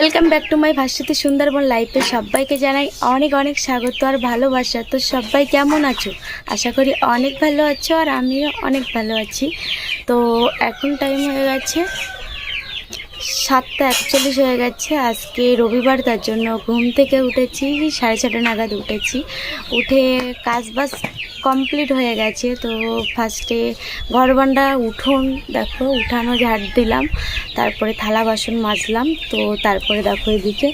Welcome back to my Bhaswati Sundarban লাইফে সবাইকে জানাই অনেক অনেক স্বাগত আর ভালোবাসা। তো সবাই কেমন আছো? আশা করি অনেক ভালো আছো আর আমিও অনেক ভালো আছি। তো এখন টাইম হয়ে গেছে সাতটা একচল্লিশ হয়ে গেছে। আজকে রবিবার, তার জন্য ঘুম থেকে উঠেছি, সাড়ে ছটা নাগাদ উঠেছি। উঠে কাজ বাজ কমপ্লিট হয়ে গেছে, তো ফার্স্টে ঘর বান্ডা উঠোন দেখো, উঠানো ঝাড় দিলাম, তারপরে থালা বাসন মাজলাম, তো তারপরে দেখো এদিকে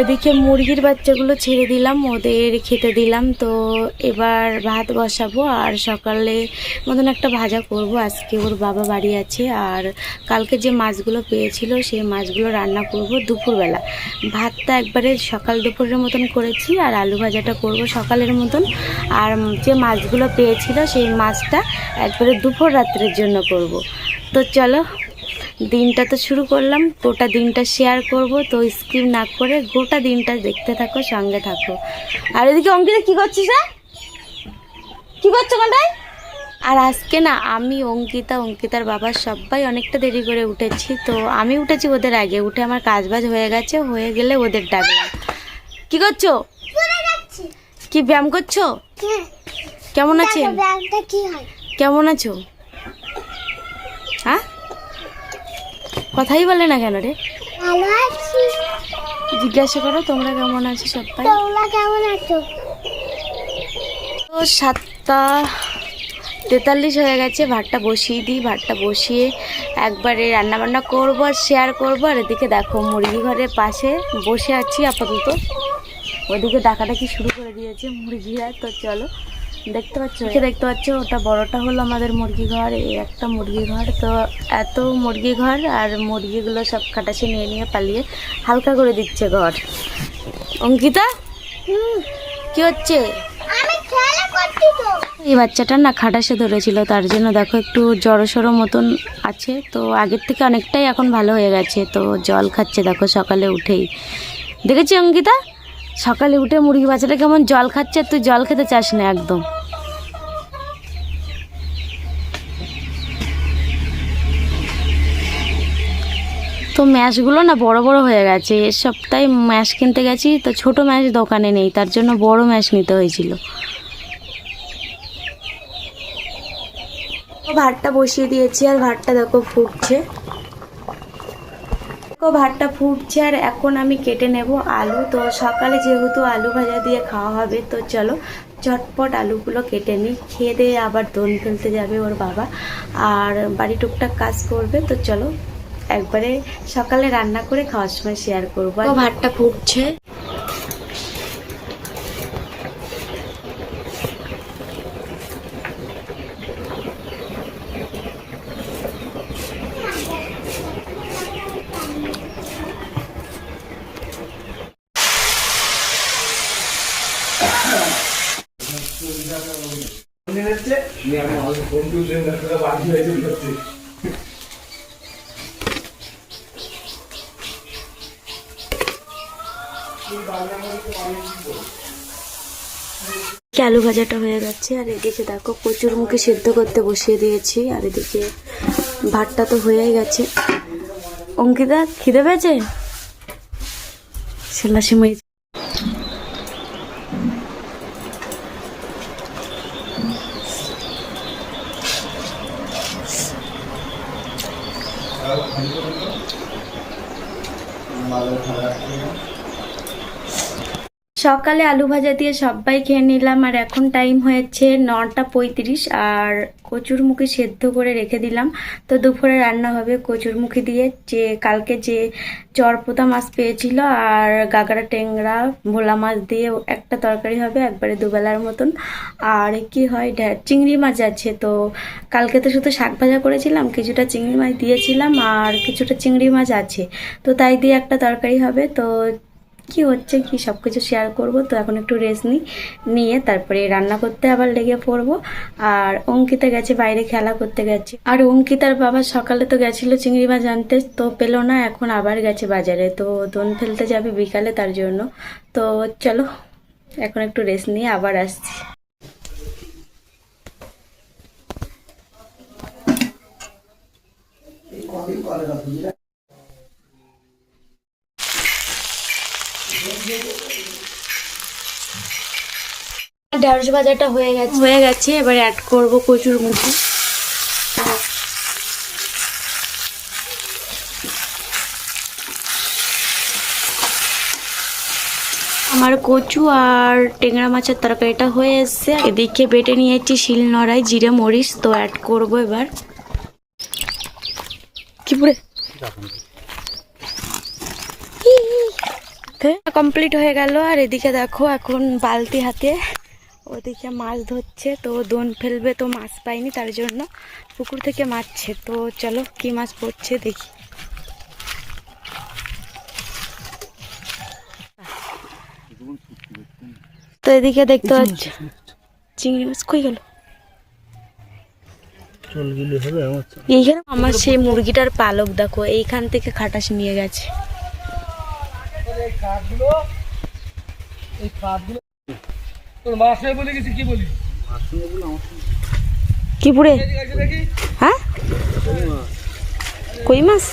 এদিকে মুরগির বাচ্চাগুলো ছেড়ে দিলাম, ওদের খেতে দিলাম। তো এবার ভাত বসাবো আর সকালে মতন একটা ভাজা করব। আজকে ওর বাবা বাড়ি আছে আর কালকে যে মাছগুলো পেয়েছিল সেই মাছগুলো রান্না করব দুপুরবেলা। ভাতটা একবারে সকাল দুপুরের মতন করেছি আর আলু ভাজাটা করব সকালের মতন। আর যে মাছগুলো পেয়েছিল সেই মাছটা একবারে দুপুর রাত্রের জন্য করব। তো চলো দিনটা তো শুরু করলাম গোটা দিনটা শেয়ার করব তো স্কিপ না করে গোটা দিনটা দেখতে থাকো সঙ্গে থাকো। আর এদিকে অঙ্কিতা কি করছিস হ্যাঁ কি করছ কোনটায় আর আজকে না আমি অঙ্কিতা অঙ্কিতার বাবা সবাই অনেকটা দেরি করে উঠেছি তো আমি উঠেছি ওদের আগে। উঠে আমার কাজবাজ হয়ে গেছে হয়ে গেলে ওদের ডাকলাম। কি করছ? কি ব্যায়াম করছ? কেমন আছেন? হয়? কেমন আছো? হ্যাঁ? কথাই বলে না কেন রে? ভালো আছি জিজ্ঞাসা করো তোমরা কেমন আছো সবাই? তোমরা কেমন আছো? তো সাতটা তেতাল্লিশ হয়ে গেছে ভাতটা বসিয়ে দিই ভাতটা বসিয়ে একবারে রান্না বান্না করব আর শেয়ার করব। আর এদিকে দেখো মুরগি ঘরের পাশে বসে আছি আপাতত। ওদিকে ডাকাডাকি শুরু করে দিয়েছে মুরগিরা তো চলো। দেখতে পাচ্ছ? দেখতে পাচ্ছ ওটা বড়টা হলো আমাদের মুরগি ঘর এই একটা মুরগি ঘর। তো এত মুরগি ঘর আর মুরগিগুলো সব খাটাসে নিয়ে নিয়ে পালিয়ে হালকা করে দিচ্ছে ঘর। অঙ্কিতা? হুম। কি হচ্ছে? এই বাচ্চাটা না খাটাসে ধরেছিল তার জন্য দেখো একটু জড়সড়ো মতন আছে। তো আগের থেকে অনেকটাই এখন ভালো হয়ে গেছে তো জল খাচ্ছে দেখো সকালে উঠেই। দেখেছি অঙ্কিতা? সকালে উঠে মুরগি বাচ্চাটা কেমন জল খাচ্ছে আর তুই জল খেতে চাস না একদম। তো ম্যাশগুলো না বড় বড় হয়ে গেছে। এর সপ্তাহে ম্যাশ কিনতে গেছি, তো ছোট ম্যাশ দোকানে নেই, তার জন্য বড় ম্যাশ নিতে হয়েছিল। ভাতটা বসিয়ে দিয়েছি আর ভাতটা দেখো ফুটছে। ভাতটা ফুটছে আর এখন আমি কেটে নেব আলু। তো সকালে যেহেতু আলু ভাজা দিয়ে খাওয়া হবে, তো চলো চটপট আলুগুলো কেটে নিই। খেয়ে দিয়ে আবার দোন ফেলতে যাবে ওর বাবা। আর বাড়ি টুকটাক কাজ করবে, তো চলো একবারে সকালে রান্না করে খাওয়ার সময় শেয়ার করব। ভাতটা ফুটছে। এদিকে আলু ভাজাটা হয়ে গেছে। আর এদিকে দেখো কচুর মুখে সেদ্ধ করতে বসিয়ে দিয়েছি। আর এদিকে ভাতটা তো হয়েই গেছে। অঙ্কিতা, খিদে পেয়েছে? সেলা সকালে আলু ভাজা দিয়ে সবাই খেয়ে নিলাম, আর এখন টাইম হয়েছে নটা পঁয়ত্রিশ, আর কচুরমুখী সেদ্ধ করে রেখে দিলাম। তো দুপুরে রান্না হবে কচুরমুখী দিয়ে। যে, কালকে যে চরপোতা মাছ পেয়েছিল আর গাগরা টেংরা ভোলা মাছ দিয়ে একটা তরকারি হবে একবারে দুবেলার মতন। আর কি হয় চিংড়ি মাছ আছে, তো কালকে তো শুধু শাক ভাজা করেছিলাম, কিছুটা চিংড়ি মাছ দিয়েছিলাম, আর কিছুটা চিংড়ি মাছ আছে। তো তাই দিয়ে একটা তরকারি হবে। তো কি হচ্ছে, কি সব কিছু শেয়ার করব? তো এখন একটু রেস্ট নিই নিয়ে তারপরে রান্না করতে আবার লেগে পড়ব। আর অঙ্কিতা গেছে বাইরে খেলা করতে গেছে। আর অঙ্কিতার বাবা সকালে তো গেছিল চিংড়ি মাছ আনতে, তো পেল না, এখন আবার গেছে বাজারে। তো দোন ফেলতে যাবে বিকালে তার জন্য। তো চলো, এখন একটু রেস্ট নিয়ে আবার আসছি। ঢেঁড়স ভাজাটা হয়ে গেছে। হয়ে গেছে এবার অ্যাড করব কচুর মুখি আমার কচু আর টেংরা মাছের তরকারিটা হয়ে এসছে। এদিকে বেটে নিয়েছি শিল নড়াই জিরে মরিচ তো অ্যাড করব এবার। কি পুরে? কমপ্লিট হয়ে গেল আর এদিকে দেখো এখন বালতি হাতে ওদিকে মাছ ধরছে তো দোন ফেলবে তো মাছ পাইনি তার জন্য পুকুর থেকে মারছে। তো চলো কি মাছ পড়ছে দেখি। তো এদিকে দেখতে পাচ্ছ চিংড়ি মাছ কই গেল? এইখানে আমার সেই মুরগিটার পালক দেখো এইখান থেকে খাটাস নিয়ে গেছে। তোর মাছ নেই বলে গেছি কি বলি কি পুরে? হ্যাঁ? কই মাছ?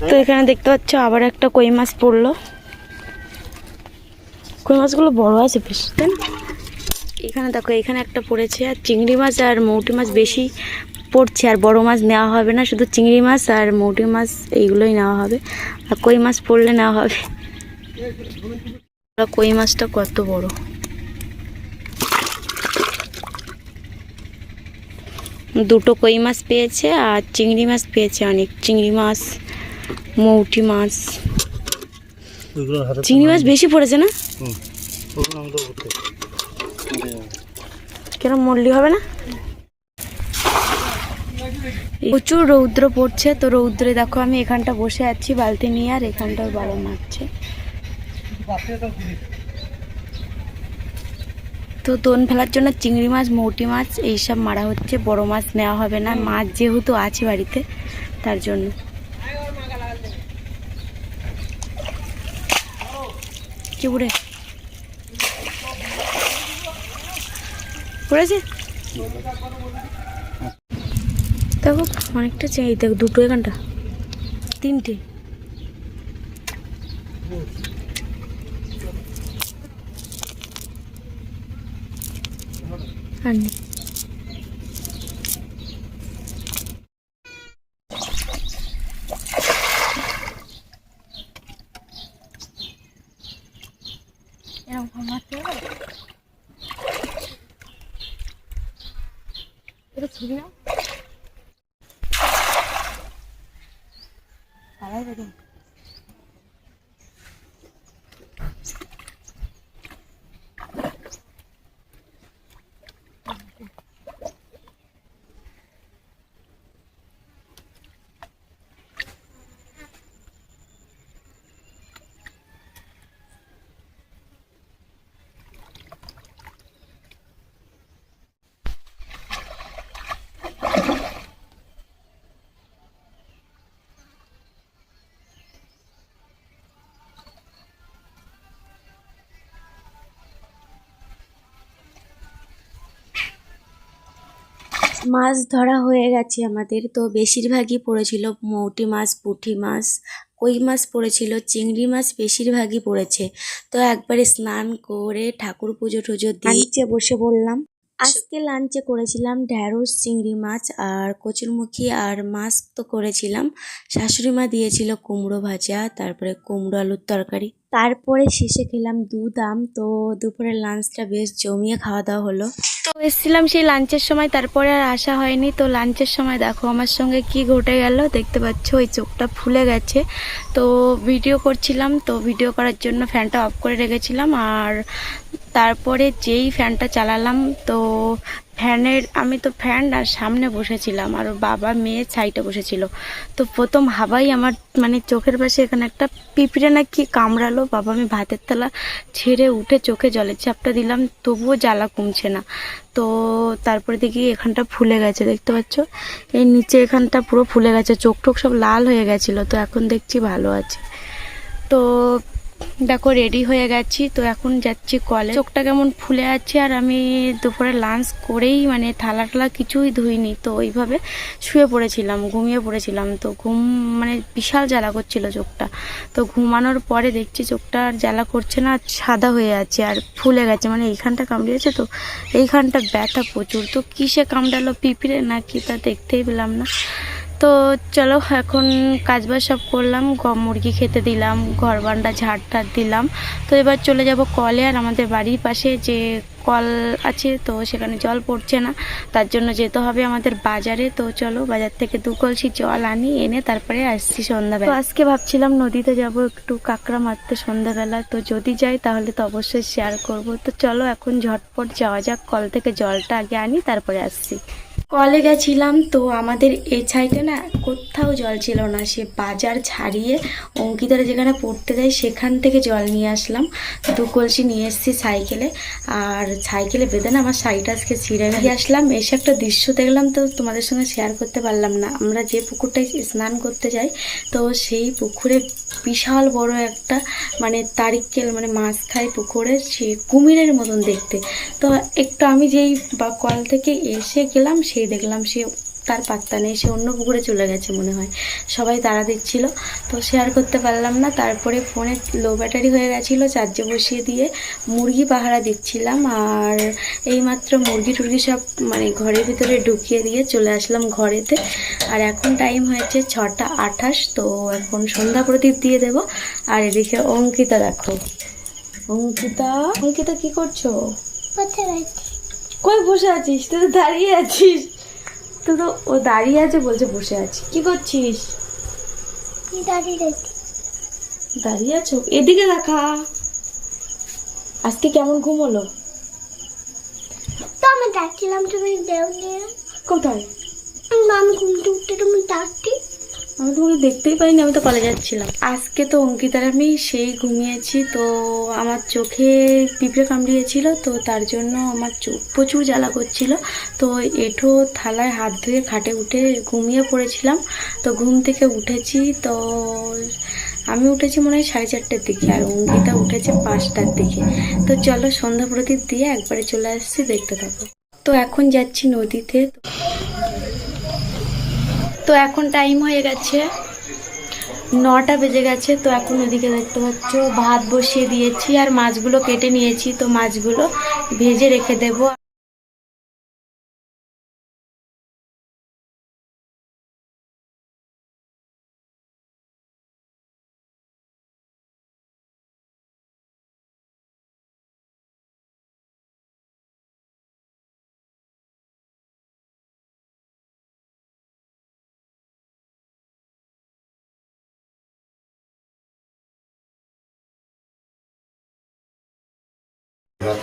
তো এখানে দেখতে পাচ্ছ আবার একটা কই মাছ পড়ল। কই মাছগুলো বড় আছে বেশ তাই না? এখানে দেখো এখানে একটা পড়েছে আর চিংড়ি মাছ আর মৌটি মাছ বেশি। পড়ছে আর বড় মাছ নেওয়া হবে না শুধু চিংড়ি মাছ আর মৌটি মাছ এইগুলোই নেওয়া হবে। আর কই মাছ পড়লে নেওয়া হবে? কই মাছটা কত বড়? দুটো কই মাছ পেয়েছে আর চিংড়ি মাছ পেয়েছে অনেক। চিংড়ি মাছ মৌটি মাছ। চিংড়ি মাছ বেশি পড়েছে না? কেন মরলি হবে না? প্রচুর রৌদ্র পড়ছে, তো রৌদ্রে দেখো আমি এখানটা বসে আছি, বালতি নিয়ে আর এখানটাও বাবা মারছে। তো দোন ফেলার জন্য চিংড়ি মাছ, মৌটি মাছ এইসব মারা হচ্ছে, বড় মাছ নেওয়া হবে না, মাছ যেহেতু আছে বাড়িতে, তার জন্য। দেখো অনেকটা চাই দেখো দুটো এখানটা। তিনটে। আর এটা ছবি う。মাছ ধরা হয়ে গেছে আমাদের। তো বেশিরভাগই পড়েছিল মৌটি মাছ পুঁটি মাছ কই মাছ পড়েছিল চিংড়ি মাছ বেশিরভাগই পড়েছে। তো একবারে স্নান করে ঠাকুর পুজো টুজো দিয়ে বসে বললাম। আজকে লাঞ্চে করেছিলাম ঢ্যাঁড়স চিংড়ি মাছ আর কচুরমুখী আর মাছ তো করেছিলাম। শাশুড়ি মা দিয়েছিল কুমড়ো ভাজা তারপরে কুমড়ো আলুর তরকারি। তারপরে শেষে খেলাম দুধ আম তো দুপুরের লাঞ্চটা বেশ জমিয়ে খাওয়া দাওয়া হলো। তো এসেছিলাম সেই লাঞ্চের সময়, তারপরে আর আসা হয়নি। তো লাঞ্চের সময় দেখো, আমার সঙ্গে কি ঘটে গেল? দেখতে পাচ্ছ ওই চোখটা ফুলে গেছে। তো ভিডিও করছিলাম, তো ভিডিও করার জন্য ফ্যানটা অফ করে রেখেছিলাম। আর তারপরে যেই ফ্যানটা চালালাম, তো ফ্যানের, আমি তো ফ্যান আর সামনে বসেছিলাম, আর বাবা মেয়ে সাইডে বসেছিল। তো প্রথম হাবাই আমার মানে চোখের পাশে এখানে একটা পিঁপড়ে না কি কামড়ালো। বাবা, আমি ভাতের তলা ছেড়ে উঠে চোখে জলের চাপটা দিলাম, তবুও জ্বালা কমছে না। তো তারপরে দেখি এখানটা ফুলে গেছে, দেখতে পাচ্ছ? এই নিচে এখানটা পুরো ফুলে গেছে, চোখ টোক সব লাল হয়ে গেছিল, তো এখন দেখছি ভালো আছে। তো দেখো রেডি হয়ে গেছি। তো এখন যাচ্ছি কলে চোখটা কেমন ফুলে আছে আর আমি দুপুরে লাঞ্চ করেই মানে থালা টালা কিছুই ধুইনি। তো ওইভাবে শুয়ে পড়েছিলাম, ঘুমিয়ে পড়েছিলাম। তো ঘুম মানে বিশাল জ্বালা করছিল চোখটা। তো ঘুমানোর পরে দেখছি চোখটা আর জ্বালা করছে না, সাদা হয়ে আছে আর ফুলে গেছে। মানে এইখানটা কামড়িয়েছে তো, এইখানটা ব্যথা প্রচুর। তো কিসে কামড়ালো, পিঁপড়ে? না কি তা দেখতেই পেলাম না। তো চলো, এখন কাজবাজ সব করলাম গ- মুরগি খেতে দিলাম, ঘর বান্ডা, ঝাড় টাড় দিলাম। তো এবার চলে যাব কলে আর আমাদের বাড়ির পাশে যে কল আছে, তো সেখানে জল পড়ছে না। তার জন্য যেতে হবে আমাদের বাজারে। তো চলো, বাজার থেকে দু কলসি জল আনি, এনে তারপরে আসছি সন্ধ্যাবেলা। তো আজকে ভাবছিলাম নদীতে যাব একটু কাঁকড়া মারতে সন্ধ্যাবেলা। তো যদি যাই, তাহলে তো অবশ্যই শেয়ার করব। তো চলো, এখন ঝটপট যাওয়া যাক, কল থেকে জলটা আগে আনি, তারপরে আসছি। কলে গেছিলাম তো আমাদের এই সাইডে না কোথাও জল ছিল না। সে বাজার ছাড়িয়ে অঙ্কিতারা যেখানে পড়তে যায় সেখান থেকে জল নিয়ে আসলাম। দু কলসি নিয়ে এসেছি সাইকেলে। আর সাইকেলে বেঁধে না আমার শাড়িটা আজকে ছিঁড়ে গিয়ে আসলাম, এসে একটা দৃশ্য দেখলাম তো তোমাদের সঙ্গে শেয়ার করতে পারলাম না। আমরা যে পুকুরটায় স্নান করতে যাই তো সেই পুকুরে বিশাল বড় একটা মানে তারিকেল মানে মাছ খায় পুকুরে সে কুমিরের মতন দেখতে। তো একটু আমি যেই বা কল থেকে এসে গেলাম সেই দেখলাম সে তার পাত্তা নেই, সে অন্য পুকুরে চলে গেছে মনে হয়। সবাই তারা দিচ্ছিল তো শেয়ার করতে পারলাম না। তারপরে ফোনে লো ব্যাটারি হয়ে গেছিল চার্জে বসিয়ে দিয়ে মুরগি পাহারা দিচ্ছিলাম। আর এইমাত্র মুরগি টুরগি সব মানে ঘরের ভিতরে ঢুকিয়ে দিয়ে চলে আসলাম ঘরেতে। আর এখন টাইম হয়েছে ছটা আঠাশ, তো এখন সন্ধ্যা প্রদীপ দিয়ে দেব। আর এদিকে অঙ্কিতা দেখো। অঙ্কিতা অঙ্কিতা কি করছ? কই বসে আছিস? তুই তো দাঁড়িয়ে আছিস। তুই তো ও দাঁড়িয়ে আছে বলছে বসে আছি। কি করছিস? দাঁড়িয়ে আছো? এদিকে দেখা। আজকে কেমন ঘুম হলো? তো আমি ডাকছিলাম তুমি দেও নিয়ে কোথায় আমি ঘুমতে উঠতে তুমি ডাকতি আমি তোমাকে দেখতেই পাইনি, আমি তো কলেজ যাচ্ছিলাম। আজকে তো অঙ্কিতার আমি সেই ঘুমিয়েছি, তো আমার চোখে পিঁপড়ে কামড়িয়েছিল, তো তার জন্য আমার চোখ প্রচুর জ্বালা করছিল। তো এঠো থালায় হাত ধুয়ে খাটে উঠে ঘুমিয়ে পড়েছিলাম। তো ঘুম থেকে উঠেছি, তো আমি উঠেছি মনে হয় সাড়ে চারটের দিকে, আর অঙ্কিতা উঠেছে পাঁচটার দিকে। তো চলো সন্ধ্যা প্রদীপ দিয়ে একবারে চলে আসছি, দেখতে থাকো। তো এখন যাচ্ছি নদীতে। তো এখন টাইম হয়ে গেছে। নটা বেজে গেছে, তো এখন ওদিকে দেখতে পাচ্ছ, ভাত বসিয়ে দিয়েছি আর মাছগুলো কেটে নিয়েছি। তো মাছগুলো ভেজে রেখে দেব।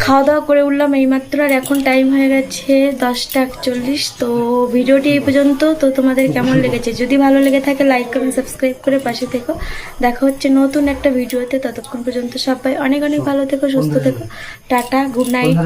খাওয়া দাওয়া করে উঠলাম এইমাত্র আর এখন টাইম হয়ে গেছে দশটা একচল্লিশ। তো ভিডিওটি এই পর্যন্ত। তো তোমাদের কেমন লেগেছে? যদি ভালো লেগে থাকে লাইক করুন সাবস্ক্রাইব করে পাশে থেকো। দেখা হচ্ছে নতুন একটা ভিডিওতে। ততক্ষণ পর্যন্ত সবাই অনেক অনেক ভালো থেকো সুস্থ থেকো। Tata good night